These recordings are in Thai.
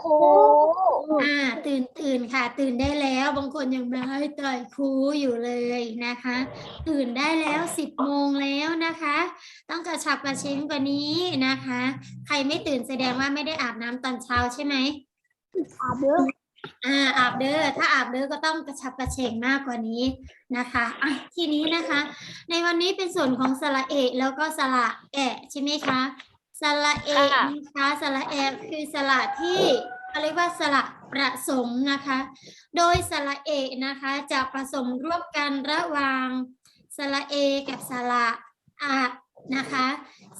ครูอ่าตื่นตื่นค่ะ ตื่นได้แล้ว บางคนยังไม่ให้ต่อยครูอยู่เลยนะคะ ตื่นได้แล้วสิบโมงแล้วนะคะ ต้องกระฉับกระเฉงกว่านี้นะคะ ใครไม่ตื่นแสดงว่าไม่ได้อาบน้ำตอนเช้าใช่ไหมอาเด้ออ่าอาบเด้อถ้าอาบเด้อก็ต้องกระชับกระเฉงมากกว่านี้นะคะอะทีนี้นะคะ ในวันนี้เป็นส่วนของสระเอกแล้วก็สระแอะใช่ไหมคะ สระเอกค่ะนะคะสระแอะคือสระที่เขาเรียกว่าสระประสมนะคะ โดยสระเอกนะคะจะผสมร่วมกันระหว่างสระเอกับสระอะนะคะ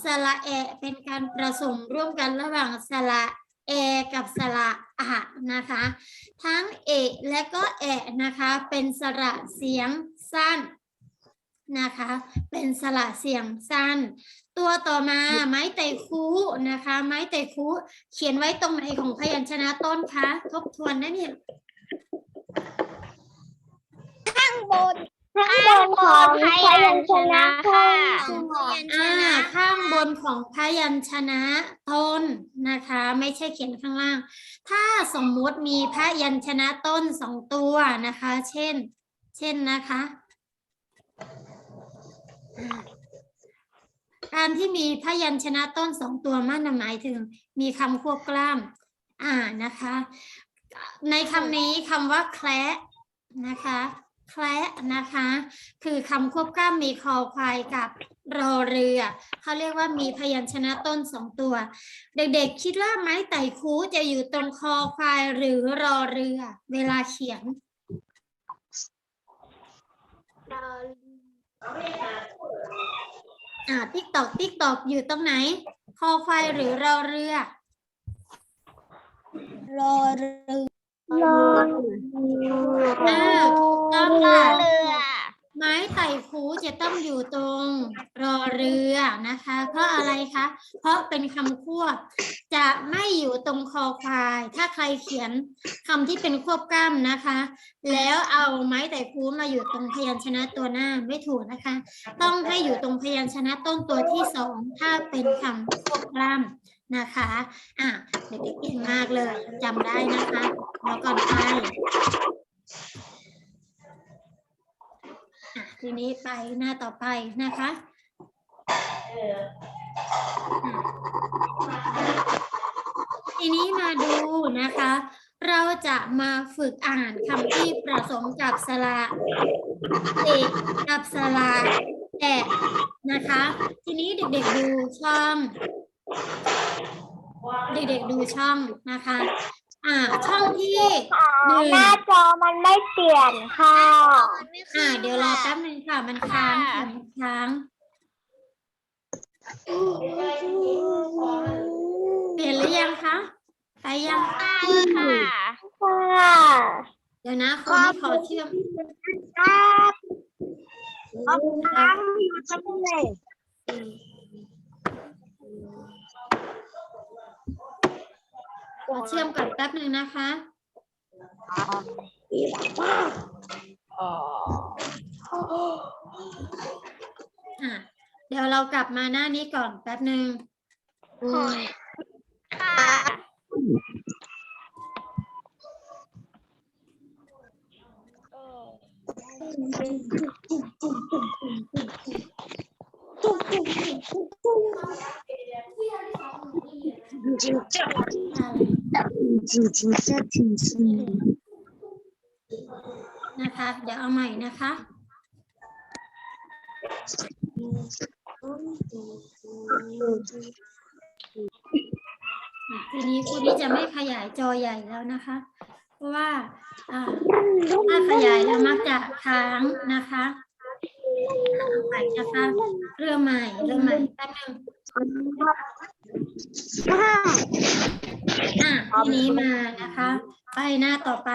สระแอะเป็นการผสมร่วมกันระหว่างสระเอกับสระอะนะคะ ทั้งเอะและก็แอะนะคะเป็นสระเสียงสั้นนะคะ เป็นสระเสียงสั้น ตัวต่อมาไม้ไต่คูนะคะ ไม้ไต่คูเขียนไว้ตรงไหนของพยัญชนะต้นคะทบทวนนะเนี่ยข้างบนข้างบนของพยัญชนะค่ะอ่าข้างบนของพยัญชนะต้นนะคะ ไม่ใช่เขียนข้างล่าง ถ้าสมมุติมีพยัญชนะต้นสองตัวนะคะ เช่น เช่นนะคะอ่า การที่มีพยัญชนะต้นสองตัวมันน่ะหมายถึง มีคำควบกล้าม อ่านะคะ ในคำนี้คำว่าแคละนะคะแคละนะคะ คือคำควบกล้ามมีคอควายกับรอเรือ เขาเรียกว่ามีพยัญชนะต้นสองตัว เด็กๆ คิดว่าไม้ไต่คูจะอยู่ตรงคอควายหรือรอเรือ เวลาเขียนรอ่าติ๊กตอกติ๊กตอกอยู่ตรงไหน คอควายหรือรอเรือ รอเรือรออ่าถูกต้องค่ะ เรือ ไม้ไต่คูจะต้องอยู่ตรงรอเรือนะคะ เพราะอะไรคะ เพราะเป็นคำควบ จะไม่อยู่ตรงคอควาย ถ้าใครเขียนคำที่เป็นควบกล้ำนะคะ แล้วเอาไม้ไต่คูมาอยู่ตรงพยัญชนะตัวหน้าไม่ถูกนะคะ ต้องให้อยู่ตรงพยัญชนะต้นตัวที่สองถ้าเป็นคำควบกล้ำนะคะอะเด็กๆเก่งมากเลยจำได้นะคะแล้วก่อนไป ทีนี้ไปหน้าต่อไปนะคะอะทีนี้มาดูนะคะ เราจะมาฝึกอ่านคำที่ผสมกับสระเอกกับสระแอะนะคะ ทีนี้เด็กๆดูช่อง เด็กๆดูช่องนะคะ อ่า ช่องที่หนึ่งหน้าจอมันไม่เปลี่ยนค่ะอ่า เดี๋ยวรอแป๊บนึงค่ะ มันค้างค่ะมันค้างเปลี่ยนหรือยังคะไปยังค่ะค่ะเดี๋ยวนะขอขอเชื่อมครับเอาค้างอยู่ตรงไห ขอเชื่อมก่อนแป๊บหนึ่งนะคะอะเดี๋ยวเรากลับมาหน้านี้ก่อนแป๊บหนึงค่ะ นะคะ เดี๋ยวเอาใหม่นะคะ อะทีนี้คุณนี่จะไม่ขยายจอใหญ่แล้วนะคะ เพราะว่าอ่าถ้าขยายแล้วมักจะค้างนะคะเอาใหม่นะคะ เริ่มใหม่ เริ่มใหม่แป๊บนึง อะทีนี้มานะคะ ไปหน้าต่อไป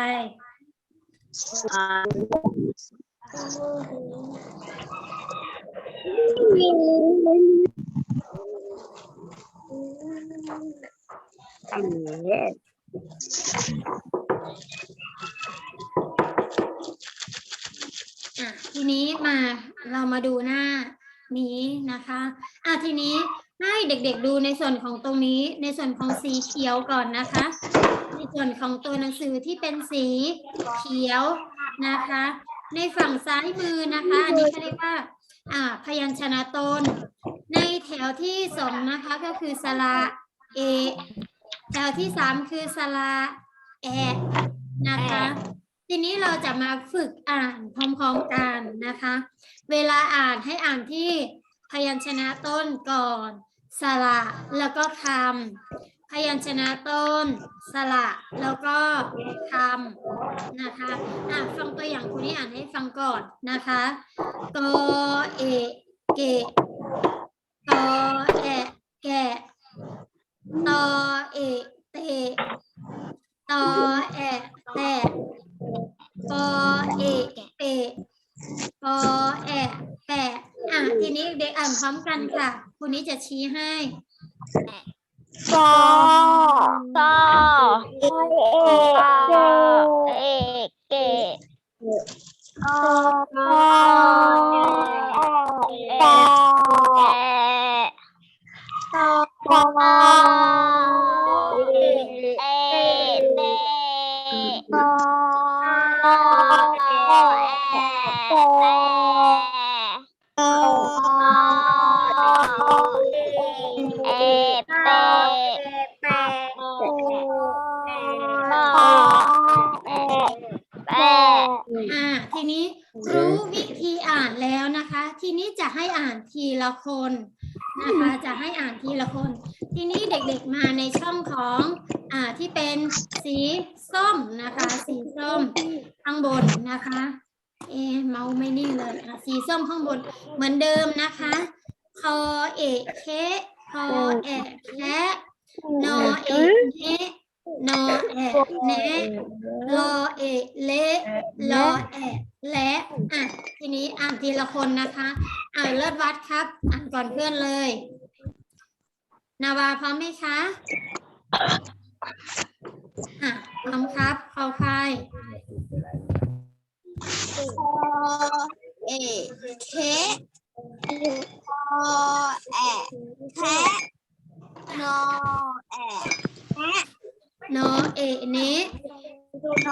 อะทีนี้มาเรามาดูหน้านี้นะคะอะทีนี้ ให้เด็กๆดูในส่วนของตรงนี้ ในส่วนของสีเขียวก่อนนะคะ ในส่วนของตัวหนังสือที่เป็นสีเขียวนะคะ ในฝั่งซ้ายมือนะคะอันนี้เขาเรียกว่าอ่าพยัญชนะต้นในแถวที่สองนะคะก็คือสระเอ แถวที่สามคือสระแอนะคะ ทีนี้เราจะมาฝึกอ่านพร้อมๆกันนะคะ เวลาอ่านให้อ่านที่พยัญชนะต้นก่อน สระแล้วก็คำพยัญชนะต้น สระแล้วก็คำนะคะอะฟังตัวอย่างคุณนี่อ่านให้ฟังก่อนนะคะกอเอเกะตอแอะแกะตอเอเตะตอแอะแตะปอเอเปะปอแอะแปะ อะทีนี้เด็กอ่านพร้อมกันค่ะคุณนี้จะชี้ให้กอก็เอเอกเกะออแอแอแอ อ่านทีละคน ทีนี้เด็กๆมาในช่องของอ่าที่เป็นสีส้มนะคะ สีส้มข้างบนนะคะ เอะเมาไม่นิ่งเลยอะสีส้มข้างบนเหมือนเดิมนะคะคอเอะเคคอแอะแคะนอเอะเนะนอแอะแนะรอเอะเละรอแอะและอะทีนี้อ่านทีละคนนะคะ อ่านเลิศวัดครับ อ่านก่อนเพื่อนเลย นาวาพร้อมไหมคะอะพร้อมครับเข้าค่ายคอเอเคคอแอแคะนแอแคะนเอเนะน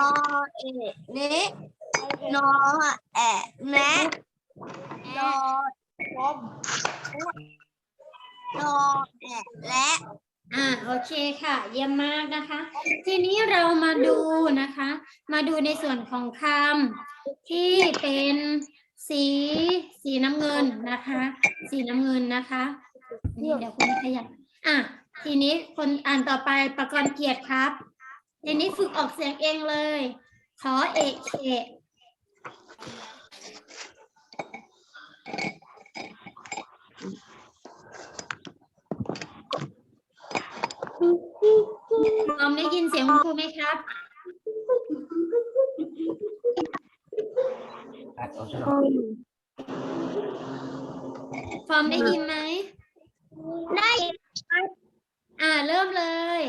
เอเนะนอแอะแนะนอ มนอแอะและอะโอเคค่ะ เยี่ยมมากนะคะ ทีนี้เรามาดูนะคะ มาดูในส่วนของคำที่เป็นสีสีน้ำเงินนะคะ สีน้ำเงินนะคะนี่เดี๋ยวคุณขยับอะทีนี้คนอ่านต่อไปประกรณ์เกียรติครับทีนี้ฝึกออกเสียงเองเลย ขอเอกเขะพ ร้อมได้ยินเสียงคุณครูไหมครับฟอร์มได้ยินไหม ได้อ่าเริ่มเลย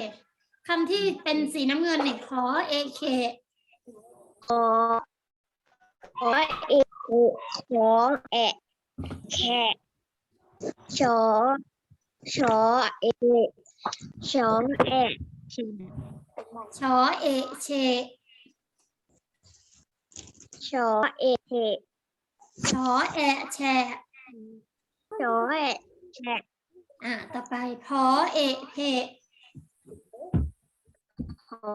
คำที่เป็นสีน้ำเงินเนี่ยขอเอเคขอขอเอะขอแอะแคะชอชอเอะชอแอะ ชอเอเชชอเอเทชอแอะแชะชอแอะแฉะอ่าต่อไปพอเอเพขอ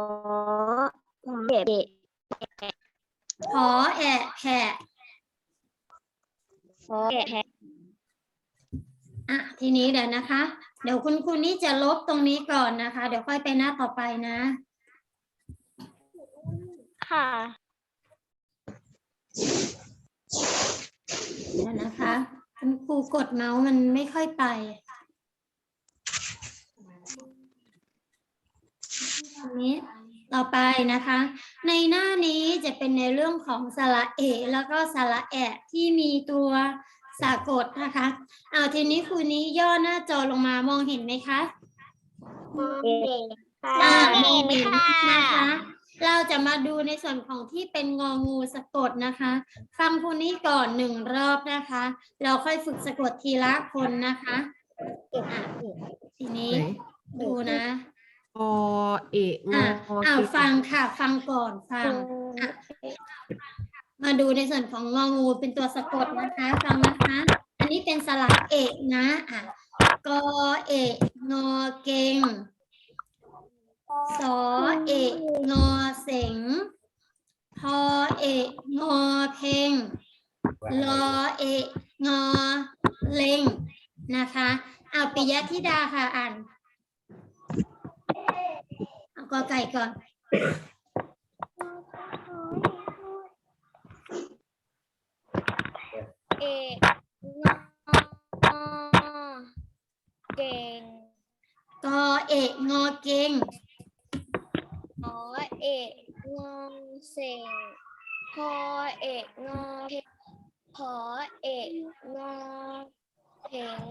ขอเอะพอแอะแผะขอแอะแทะอะทีนี้เดี๋ยวนะคะ เดี๋ยวคุณครูนี่จะลบตรงนี้ก่อนนะคะ เดี๋ยวค่อยไปหน้าต่อไปนะ ค่ะเดี๋ยวนะคะ คุณครูกดเมาส์มันไม่ค่อยไปอันนี้ต่อไปนะคะ ในหน้านี้จะเป็นในเรื่องของสระเอะแล้วก็สระแอะที่มีตัว สะกดนะคะเอาทีนี้ครูนี้ย่อหน้าจอลงมามองเห็นไหมคะเอะอ่าเห็นค่ะนะคะ เราจะมาดูในส่วนของที่เป็นงองูสะกดนะคะ ฟังคุณนี้ก่อนหนึ่งรอบนะคะ เราค่อยฝึกสะกดทีละคนนะคะอะทีนี้ดูนะอเอกงอะออ้าวเกฟังค่ะ ฟังก่อนฟังอะ มาดูในส่วนของงองูเป็นตัวสะกดนะคะฟังนะคะ อันนี้เป็นสระเอกนะอะกอเอกงอเกงสอเอกงอเสงพอเอกงอเพงลอเอกงอเลงนะคะเอาปิยะธิดาค่ะอ่านเอากอไก่ก่อน เอกงอเก่งกอเอกงอเกงขอเอกงอเสงพอเอกงอเพงขอเอกงอเข็ง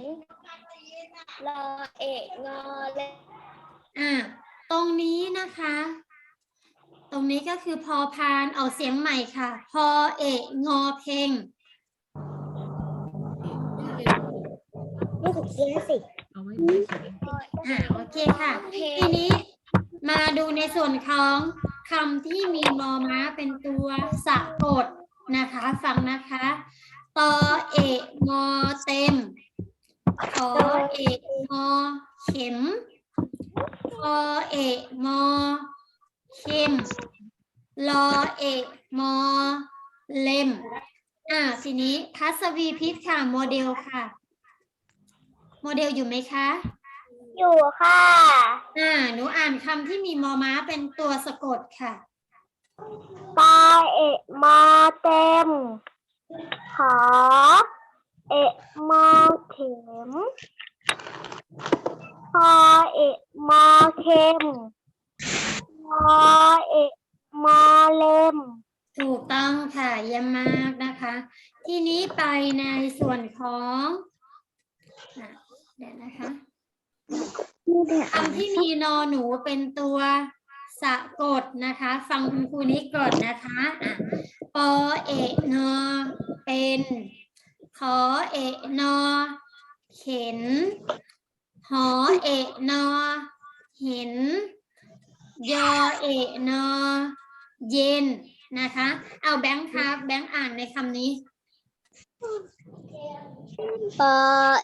รอเอกงอเล็กอะตรงนี้นะคะ ตรงนี้ก็คือพอพานเอาเสียงใหม่ค่ะ พอเอกงอเพง ไม่ถูกเสียสิเอาไว้ไม่ใช่อะโอเคค่ะ ทีนี้มาดูในส่วนของคำที่มีมอม้าเป็นตัวสะกดนะคะ ฟังนะคะตอเอกงอเต็มขอเอกงอเข็มพอเอกงอเข้มลอเอกมอเล่มอ่าทีนี้พัสวีพิษค่ะโมเดลค่ะ โมเดลอยู่ไหมคะ อยู่ค่ะ อ่า หนูอ่านคำที่มีมอม้าเป็นตัวสะกดค่ะปาเอะมาเต็ม ขอ เอะมาเข็มพอเอะมาเข็มพอเอะมาเล็มถูกต้องค่ะเยี่ยมมากนะคะ ทีนี้ไปในส่วนของอะ เดี๋ยวนะคะคำที่มีนอหนูเป็นตัวสะกดนะคะ ฟังคุณครูนี้ก่อนนะคะอะปอเอกนอเป็นขอเอกนอเข็นหอเอกนอเห็น ยอเอกนอเย็นนะคะ เอาแบงค์ครับแบงค์อ่านในคำนี้ปา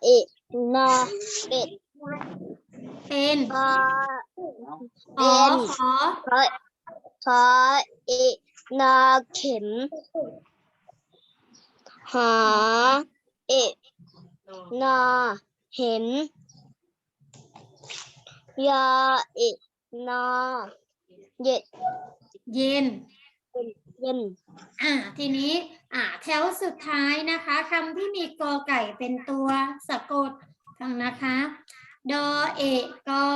เอะ นาเป็ดเป็นปาขอขอขอขอเอะนาเข็มหาเอะนาเห็นยาเอะนาเย็ดเย็น เย็นอ่าทีนี้อ่าแถวสุดท้ายนะคะคำที่มีกอไก่เป็นตัวสะกดฟังนะคะดอเอกกอ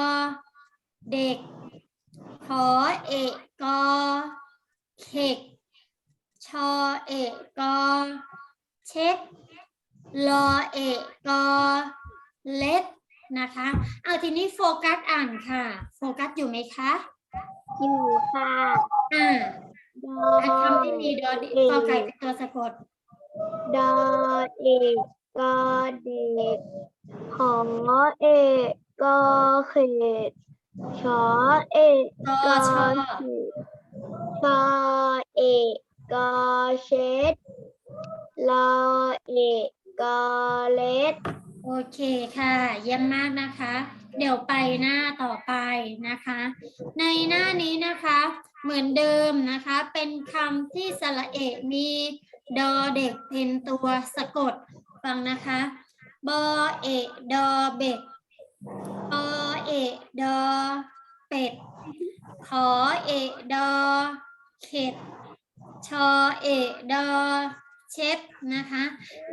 เด็กขอเอกกอเข็กชอเอกกอเช็คลอเอกกอเล็กนะคะเอาทีนี้โฟกัสอ่านค่ะ โฟกัสอยู่ไหมคะ อยู่ค่ะ อ่า คำที่มีดอด็กอไก่เป็นตัวสะกด ดอเอกกอเด็กขอเอกกอเขตชอเอกกอชอชอเอกกอเช็ดลอเอกกอเล็ด โอเคค่ะ เยี่ยมมากนะคะ เดี๋ยวไปหน้าต่อไปนะคะ ในหน้านี้นะคะ เหมือนเดิมนะคะ เป็นคำที่สระเอกมีดอเด็กเป็นตัวสะกดฟังนะคะบอเอดอเบ็ดอเอดอเป็ดขอเอดอเข็ดชอเอดอเช็ดนะคะ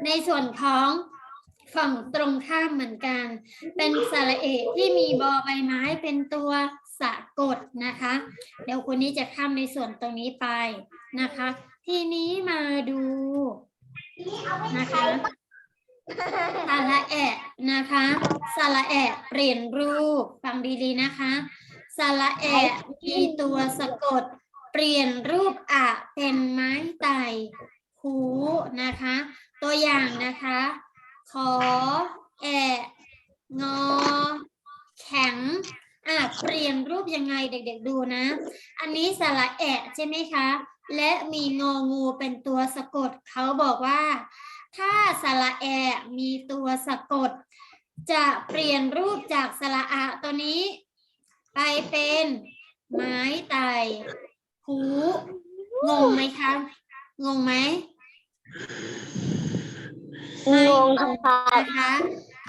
ในส่วนของ ฝั่งตรงข้ามเหมือนกัน เป็นสระเอกที่มีบอใบไม้เป็นตัวสะกดนะคะ เดี๋ยวคนนี้จะข้ามในส่วนตรงนี้ไปนะคะ ทีนี้มาดูนะคะสระแอะนะคะสระแอะเปลี่ยนรูปฟังดีๆนะคะสระแอะมีตัวสะกด เปลี่ยนรูปอะเป็นไม้ไต่หูนะคะ ตัวอย่างนะคะ ขอแอะงอ แข็งอะเปลี่ยนรูปยังไงเด็กๆดูนะ อันนี้สระแอะใช่ไหมคะ และมีงองูเป็นตัวสะกดเขาบอกว่า ถ้าสระแอะมีตัวสะกด จะเปลี่ยนรูปจากสระอะตัวนี้ ไปเป็นไม้ไต่หูงงไหมคะ งงไหม งงค่ะนะคะ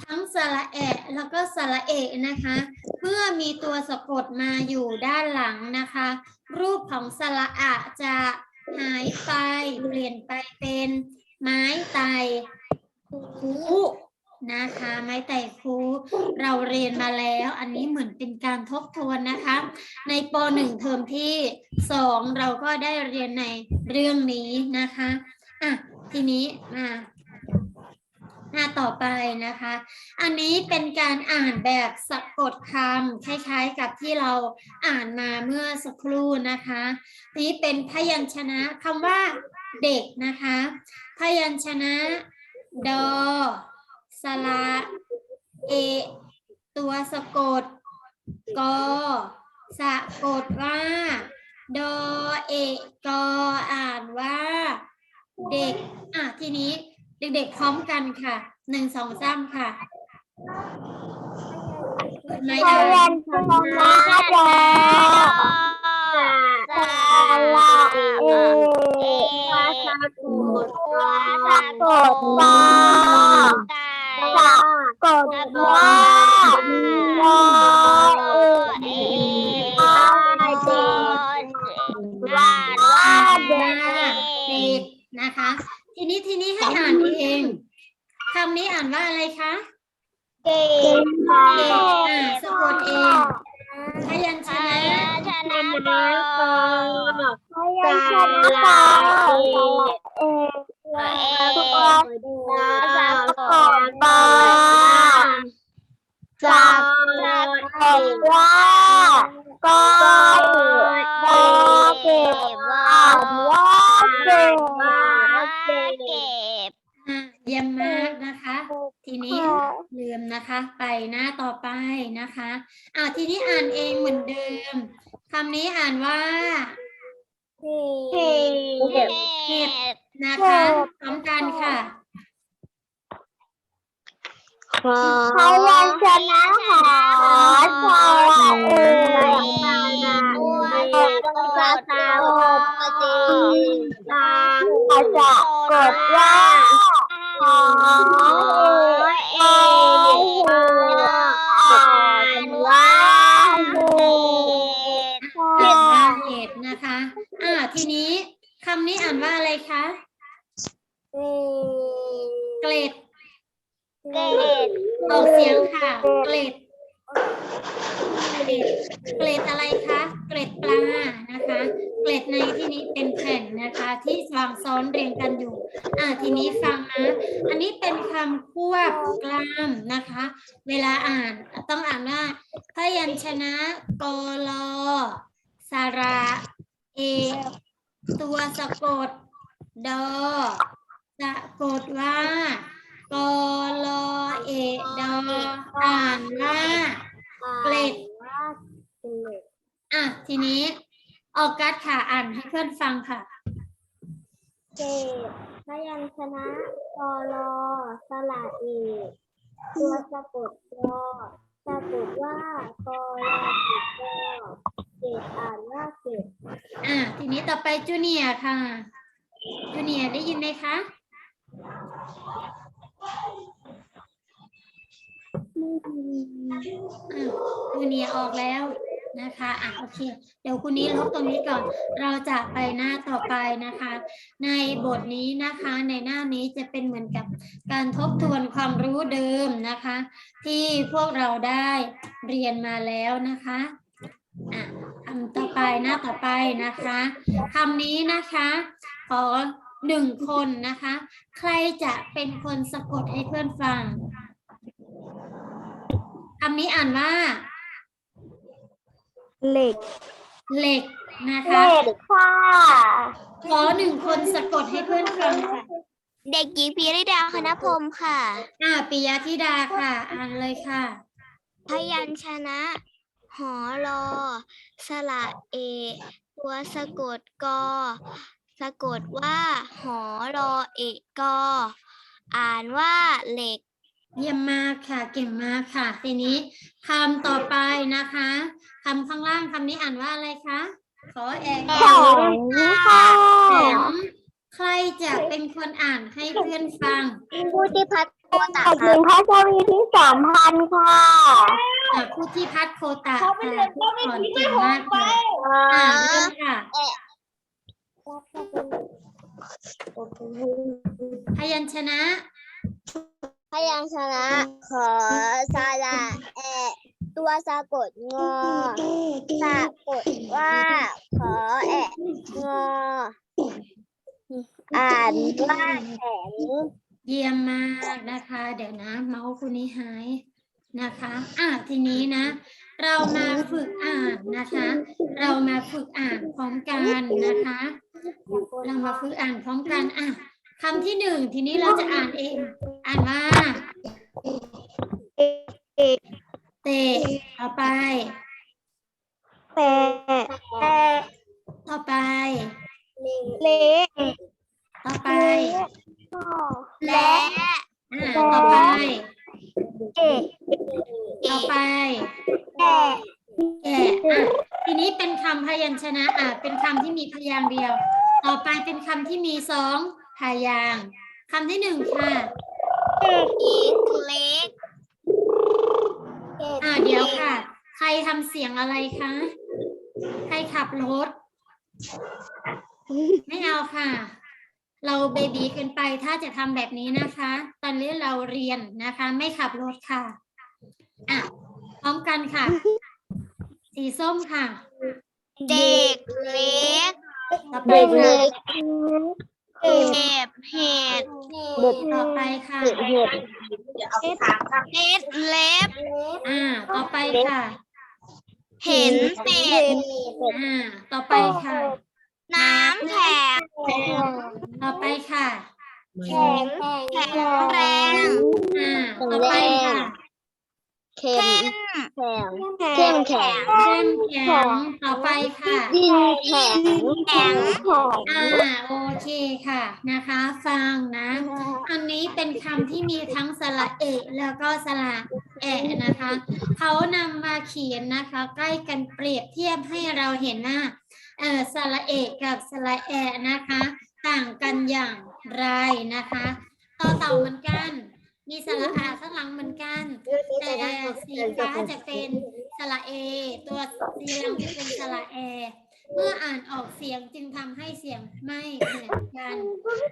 ทั้งสระแอะแล้วก็สระเอะนะคะ เพื่อมีตัวสะกดมาอยู่ด้านหลังนะคะ รูปของสระอะจะหายไปเปลี่ยนไปเป็นไม้ไต่คูนะคะ ไม้ไต่คูเราเรียนมาแล้ว อันนี้เหมือนเป็นการทบทวนนะคะ ในป .1 เทอมที่ 2 เราก็ได้เรียนในเรื่องนี้นะคะอะทีนี้มา หน้าต่อไปนะคะ อันนี้เป็นการอ่านแบบสะกดคำคล้ายๆกับที่เราอ่านมาเมื่อสักครู่นะคะ นี้เป็นพยัญชนะคำว่าเด็กนะคะ พยัญชนะ ดอ สระเอ ตัวสะกด กอ สะกดว่า ดอเอกกออ่านว่า เด็ก อะทีนี้ เด็กๆพร้อมกันค่ะ หนึ่งสองสามค่ะไม่พอ่ายันญชนะดอสระเอวาสะกดวาสะกดวาสะกดว่าดอเออาเด็กวาดว่าเด็กเด็กนะคะ ทีนี้ทีนี้ให้อ่านเองคำนี้อ่านว่าอะไรคะเก่งค่ะเด็กอ่าสะกดเองพยัญชนะชนะกอพยัญชนะเอวาสะกดบาสะกดว่าก็บาเก็บอ่านว่าเก่ง เก็บ อ่าเยี่ยมมากนะคะ ทีนี้ลืมนะคะ ไปหน้าต่อไปนะคะอ่าทีนี้อ่านเองเหมือนเดิมคำนี้อ่านว่า เก่งเก็ บนะคะพร้อมกันค่ะ พยัญชนะหอชอเอ่ยภาษาโอจีตาภาษากด ว่าหอเอยอ่านว่าเด็ก อ่านว่าเหตุนะคะ อ่า ทีนี้คำนี้อ่านว่าอะไรคะ เกล็ด เกต ออกเสียงค่ะ เกล็ด เกล็ด เกล็ดอะไรคะ เกล็ดปลา นะคะ เกล็ดในที่นี้เป็นแผ่นนะคะ ที่วางซ้อนเรียงกันอยู่ อ่า ทีนี้ฟังนะ อันนี้เป็นคำควบกล้ามนะคะ เวลาอ่านต้องอ่านว่าพยัญชนะกลอสระเอ ตัวสะ กดดอสะกดว่ากลอเอดออ่านว่าเกล็ดอะทีนี้ออกัสค่ะอ่านให้เพื่อนฟังค่ะเกตพยัญชนะกลอสระเอตัวสะกดยอสะกดว่ากลอติดกอ เกอ่านว่าเกตอะทีนี้ต่อไปจูเนียร์ค่ะ จูเนียร์ได้ยินไหมคะอะจูเนียร์ออกแล้วนะคะอะโอเค เดี๋ยวคุณนี้ลบตรงนี้ก่อน เราจะไปหน้าต่อไปนะคะ ในบทนี้นะคะ ในหน้านี้จะเป็นเหมือนกับการทบทวนความรู้เดิมนะคะ ที่พวกเราได้เรียนมาแล้วนะคะ อะ คำต่อไปหน้าต่อไปนะคะคำนี้นะคะ ขอหนึ่งคนนะคะ ใครจะเป็นคนสะกดให้เพื่อนฟังคำนี้อ่านว่า เหล็กเหล็กนะคะเหล็กค่ะขอหนึ่งคนสะกดให้เพื่อนฟังค่ะเด็กหญิงปีริดาคณพรหมค่ะ อ่าปิยธิดาค่ะ อ่านเลยค่ะ พยัญชนะ หหอรอ สระเอ ตัวสะกดกอ สะกดว่า หอรอเอกกอ อ่านว่าเหล็ก เยี่ยมมากค่ะ เก่งมากค่ะ ทีนี้คำต่อไปนะคะคำข้างล่างคำนี้อ่านว่าอะไรคะ ขอแอกแข็งค่ะแข็งใครจะเป็นคนอ่านให้เพื่อนฟัง ผู้ที่พัดโคตะถึงพระเจ้าวีที่สามพันค่ะอะผู้ที่พัดโคตะค่ะผู้สอนเก่งมากเลยอ่านเรื่องค่ะพยัญชนะ พยัญชนะ ขอสระแอะตัวสะกดงอสะกดว่า ขอแอะงอ อ่านว่าแข็งเยี่ยมมากนะคะ เดี๋ยวนะ เมาส์คุณนี้หาย นะคะอะทีนี้นะ เรามาฝึกอ่านนะคะ เรามาฝึกอ่านพร้อมกันนะคะ เรามาฝึกอ่านพร้อมกันอะคำที่หนึ่งทีนี้เราจะอ่านเอง อ่านว่าเตะต่อไป แปะแปะต่อไป เละต่อไป และ อ่าต่อไป เอะต่อไปแอะแกะอะทีนี้เป็นคำพยัญชนะอะเป็นคำที่มีพยางค์เดียว ต่อไปเป็นคำที่มีสองพยางค์คำที่หนึ่งค่ะ อีกเล็กอ่าเดี๋ยวค่ะ ใครทำเสียงอะไรคะ ใครขับรถ ไม่เอาค่ะ เราเบบีเกินไปถ้าจะทำแบบนี้นะคะ ตอนนี้เราเรียนนะคะ ไม่ขับรถค่ะอะพร้อมกันค่ะ สีส้มค่ะ เด็กเล็กต่อไปเด็กค่ะเล็กเห็บเห็ดต่อไปค่ะเห็ดเห็ดเล็บอ่า ต่อไปค่ะ เห็นเป็ดอ่า ต่อไปค่ะ น้ำแข็งต่อไปค่ะแข็งแข็งแรงอ่าต่อไปค่ะเข้มแข็งเข้มแข็งเข้มแข็งต่อไปค่ะดินแข็งแข็งอ่าโอเคค่ะนะคะ ฟังนะ อันนี้เป็นคำที่มีทั้งสระเอะแล้วก็สระแอะนะคะเขานำมาเขียนนะคะ ใกล้กันเปรียบเทียบให้เราเห็นว่า เออสระเอะกับสระแอะนะคะ ต่างกันอย่างไรนะคะต่อเต่าเหมือนกัน มีสระอาข้างหลังเหมือนกัน แต่สีฟ้าจะเป็นสระเอ ตัวสีเหลืองจะเป็นสระแอเมื่ออ่านออกเสียงจึงทำให้เสียงไม่เหมือนกัน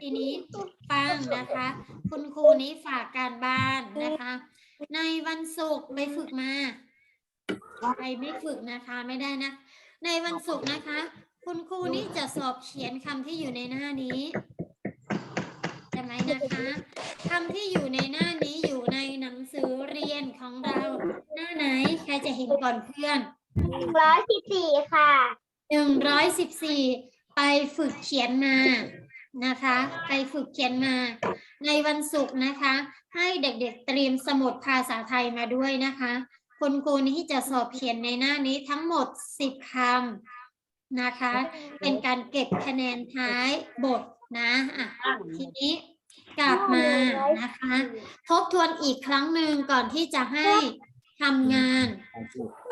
ทีนี้ฟังนะคะ คุณครูนี้ฝากการบ้านนะคะ ในวันศุกร์ไปฝึกมา ใครไม่ฝึกนะคะไม่ได้นะ ในวันศุกร์นะคะ คุณครูนี้จะสอบเขียนคำที่อยู่ในหน้านี้ใช่ไหมนะคะคำที่อยู่ในหน้านี้อยู่ในหนังสือเรียนของเรา หน้าไหนใครจะเห็นก่อนเพื่อนร้อยสิบสี่ค่ะหนึ่งร้อยสิบสี่ไปฝึกเขียนมานะคะ ไปฝึกเขียนมา ในวันศุกร์นะคะ ให้เด็กๆเตรียมสมุดภาษาไทยมาด้วยนะคะ คุณครูนี้จะสอบเขียนในหน้านี้ทั้งหมดสิบคำนะคะ เป็นการเก็บคะแนนท้ายบทนะอะทีนี้กลับมานะคะ ทบทวนอีกครั้งหนึ่งก่อนที่จะให้ทำงาน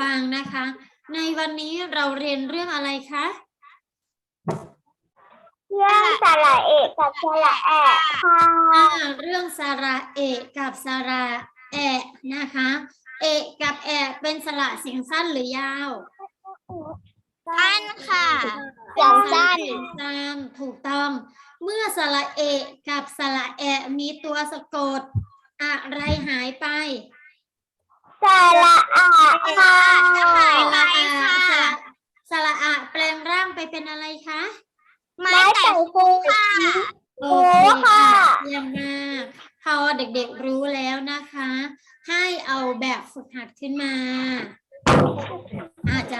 ฟังนะคะ ในวันนี้เราเรียนเรื่องอะไรคะเรื่องสระเอกกับสระแอะค่ะอ่าเรื่องสระเอกกับสระแอะนะคะ เอกกับแอะเป็นสระเสียงสั้นหรือยาว สั้นค่ะเสียงสั้นเสียงสั้นถูกต้อง เมื่อสระเอกกับสระแอะมีตัวสะกด อะไรหายไปสระอาค่ะหายไปสค่ะระสระอะแปลงร่างไปเป็นอะไรคะไม้แต่งฟูค่ะโอเคโอ้ค่ะค่ะเยี่ยมมาก พอเด็กๆรู้แล้วนะคะ ให้เอาแบบฝึกหัดขึ้นมา อาจจะ